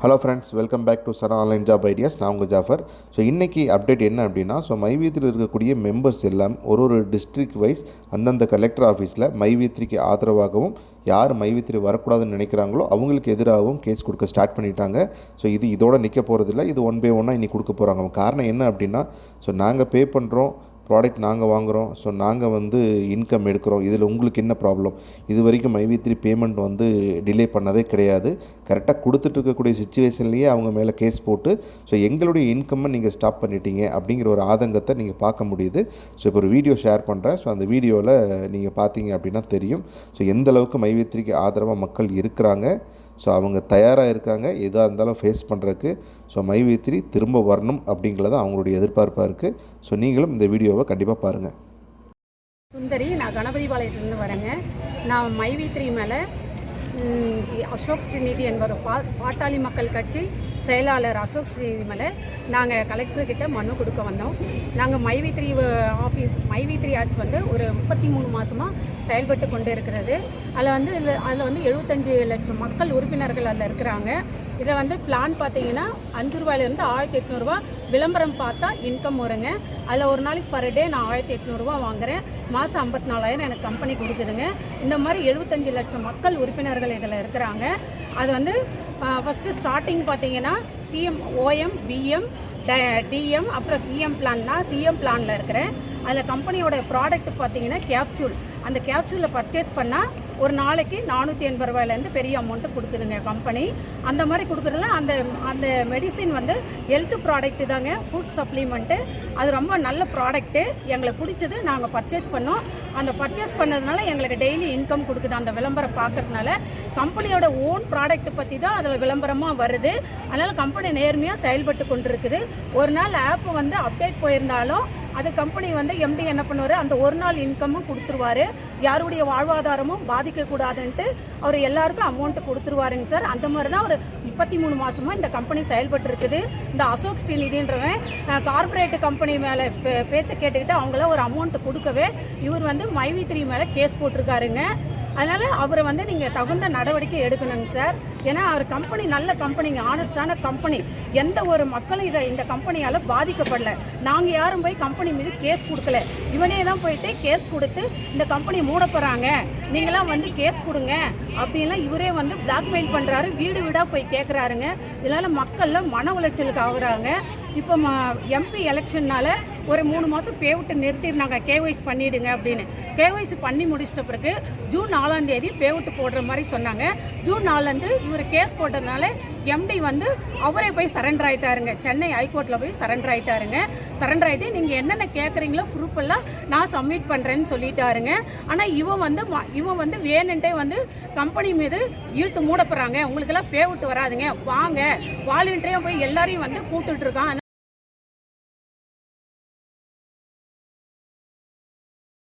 Hello friends welcome back to Sara online job ideas நான் உங்கள் Jaffer so இன்றைக்கி update என்ன அப்படின்னா ஸோ மைவீத்தில் இருக்கக்கூடிய மெம்பர்ஸ் எல்லாம் ஒரு ஒரு டிஸ்ட்ரிக்ட் வைஸ் அந்தந்த கலெக்டர் ஆஃபீஸில் மைவீத்திரிக்கு ஆதரவாகவும் யார் மைவித்திரி வரக்கூடாதுன்னு நினைக்கிறாங்களோ அவங்களுக்கு எதிராகவும் கேஸ் கொடுக்க ஸ்டார்ட் பண்ணிட்டாங்க. ஸோ இது இதோட நிற்க போகிறதில்ல இது ஒன் பை ஒன்னாக இன்றைக்கி கொடுக்க போகிறாங்க காரணம் என்ன அப்படின்னா ஸோ நாங்கள் பே பண்ணுறோம் ப்ராடக்ட் நாங்கள் வாங்குகிறோம் ஸோ நாங்கள் வந்து இன்கம் எடுக்கிறோம். இதில் உங்களுக்கு என்ன ப்ராப்ளம் இது வரைக்கும் மைவி த்ரீ பேமெண்ட் வந்து டிலே பண்ணதே கிடையாது. கரெக்டாக கொடுத்துட்டு இருக்கக்கூடிய சுச்சுவேஷன்லேயே அவங்க மேலே கேஸ் போட்டு ஸோ எங்களுடைய இன்கம்மை நீங்கள் ஸ்டாப் பண்ணிட்டீங்க அப்படிங்கிற ஒரு ஆதங்கத்தை நீங்கள் பார்க்க முடியுது. ஸோ இப்போ ஒரு வீடியோ ஷேர் பண்ணுறேன் ஸோ அந்த வீடியோவில் நீங்கள் பார்த்தீங்க அப்படின்னா தெரியும். ஸோ எந்த அளவுக்கு மைவி த்ரீக்கு ஆதரவாக மக்கள் இருக்கிறாங்க. ஸோ அவங்க தயாராக இருக்காங்க. எதாக இருந்தாலும் ஃபேஸ் பண்ணுறதுக்கு ஸோ மைவித்திரி த்ரீ திரும்ப வரணும் அப்படிங்கிறது அவங்களுடைய எதிர்பார்ப்பாக இருக்குது ஸோ நீங்களும் இந்த வீடியோவை கண்டிப்பாக பாருங்கள் சுந்தரி நான் கணபதிபாளையத்துலேருந்து வரேங்க. நான் மைவி த்ரீ மேலே அசோக் ஸ்ரீநிதி என்பவர் பா பாட்டாளி மக்கள் கட்சி செயலாளர் அசோக் ஸ்ரீமலை நாங்கள் கலெக்டர்கிட்ட மனு கொடுக்க வந்தோம். நாங்கள் MyV three office MyV three ads வந்து ஒரு முப்பத்தி மூணு மாதமாக செயல்பட்டு கொண்டு இருக்கிறது. அதில் வந்து இதில் அதில் வந்து எழுபத்தஞ்சு லட்சம் மக்கள் உறுப்பினர்கள் அதில் இருக்கிறாங்க. இதில் வந்து பிளான் பார்த்தீங்கன்னா அஞ்சு ரூபாயிலேருந்து ஆயிரத்தி எட்நூறுபா விளம்பரம் பார்த்தா இன்கம் வருங்க. அதில் ஒரு நாளைக்கு பர் டே நான் ஆயிரத்தி எட்நூறுபா வாங்குறேன். மாதம் ஐம்பத்தி நாலாயிரம் எனக்கு கம்பெனி கொடுக்குதுங்க. இந்த மாதிரி எழுபத்தஞ்சு லட்சம் மக்கள் உறுப்பினர்கள் இதில் இருக்கிறாங்க. அது வந்து ஃபஸ்ட்டு ஸ்டார்டிங் பார்த்தீங்கன்னா சிஎம் ஓஎம் பிஎம் டிஎம் அப்புறம் சிஎம் பிளான்னா சிஎம் பிளானில் இருக்கிறேன். அதில் கம்பெனியோட ப்ராடக்ட் பார்த்தீங்கன்னா கேப்சூல் அந்த கேப்சூலில் பர்ச்சேஸ் பண்ணால் ஒரு நாளைக்கு நானூற்றி எண்பது ரூபாயிலேருந்து பெரிய அமௌண்ட்டு கொடுக்குதுங்க கம்பெனி அந்த மாதிரி கொடுக்குறதுல அந்த அந்த மெடிசின் வந்து ஹெல்த் ப்ராடக்ட்டு தாங்க ஃபுட் சப்ளிமெண்ட்டு அது ரொம்ப நல்ல ப்ராடக்ட்டு எங்களுக்கு பிடிச்சது நாங்கள் பர்ச்சேஸ் பண்ணோம். அந்த பர்ச்சேஸ் பண்ணதுனால எங்களுக்கு டெய்லி இன்கம் கொடுக்குது. அந்த விளம்பரம் பார்க்கறதுனால கம்பெனியோட ஓன் ப்ராடக்ட் பற்றி தான் அதில் விளம்பரமாக வருது. அதனால் கம்பெனி நேர்மையாக செயல்பட்டு கொண்டிருக்குது. ஒரு நாள் ஆப் வந்து அப்டேட் போயிருந்தாலும் அது கம்பெனி வந்து எம்டி என்ன பண்ணுவார்? அந்த ஒரு நாள் இன்கமும் கொடுத்துருவாரு. யாருடைய வாழ்வாதாரமும் பாதிக்கக்கூடாதுன்ட்டு அவர் எல்லாருக்கும் அமௌண்ட்டு கொடுத்துருவாருங்க சார். அந்த மாதிரி தான் ஒரு முப்பத்தி மூணு மாதமாக இந்த கம்பெனி செயல்பட்டு இருக்குது இந்த அசோக் ஸ்ரீநிதின்றவன் கார்பரேட் கம்பெனி மேலே பேச்சை கேட்டுக்கிட்டு அவங்கள ஒரு அமௌண்ட்டு கொடுக்கவே இவர் வந்து மைவி த்ரீ மேலே கேஸ் போட்டிருக்காருங்க. அதனால் அவரை வந்து நீங்கள் தகுந்த நடவடிக்கை எடுக்கணுங்க சார். ஏன்னா அவர் கம்பெனி நல்ல கம்பெனிங்க ஆனஸ்டான கம்பெனி எந்த ஒரு மக்களும் இதை இந்த கம்பெனியால் பாதிக்கப்படல. நாங்கள் யாரும் போய் கம்பெனி மீது கேஸ் கொடுக்கல. இவனே தான் போயிட்டு கேஸ் கொடுத்து இந்த கம்பெனி மூட போகிறாங்க நீங்களாம் வந்து கேஸ் கொடுங்க. அப்படின்லாம் இவரே வந்து பிளாக்மெயில் பண்ணுறாரு வீடு வீடாக போய் கேட்குறாருங்க இதனால் மக்கள்லாம் மன உளைச்சலுக்கு ஆகுறாங்க. இப்போ எம்பி எலெக்ஷன்னால ஒரு மூணு மாதம் பே விட்டு நிறுத்திருந்தாங்க. கேஒய்ஸ் பண்ணிவிடுங்க அப்படின்னு. கேஒய்சி பண்ணி முடிச்சிட்ட பிறகு ஜூன் நாலாம் தேதி பே விட்டு போடுற மாதிரி சொன்னாங்க. ஜூன் நாலுலேருந்து இவர் கேஸ் போட்டதுனால எம்டி வந்து அவரே போய் சரண்டர் ஆகிட்டாருங்க சென்னை ஹைகோர்ட்டில் போய் சரண்டர் ஆகிட்டாருங்க சரண்டர் ஆகிட்டு நீங்கள் என்னென்ன கேட்குறீங்களோ ப்ரூஃப் எல்லாம் நான் சப்மிட் பண்ணுறேன்னு சொல்லிட்டாருங்க. ஆனால் இவன் வந்து இவன் வந்து வேணுன்ட்டே வந்து கம்பெனி மீது இழுத்து மூடப்படுறாங்க. உங்களுக்கெல்லாம் பே விட்டு வராதுங்க. வாங்க. வாலண்டியாக போய் எல்லாரையும் வந்து கூப்பிட்டுட்டு இருக்கான்.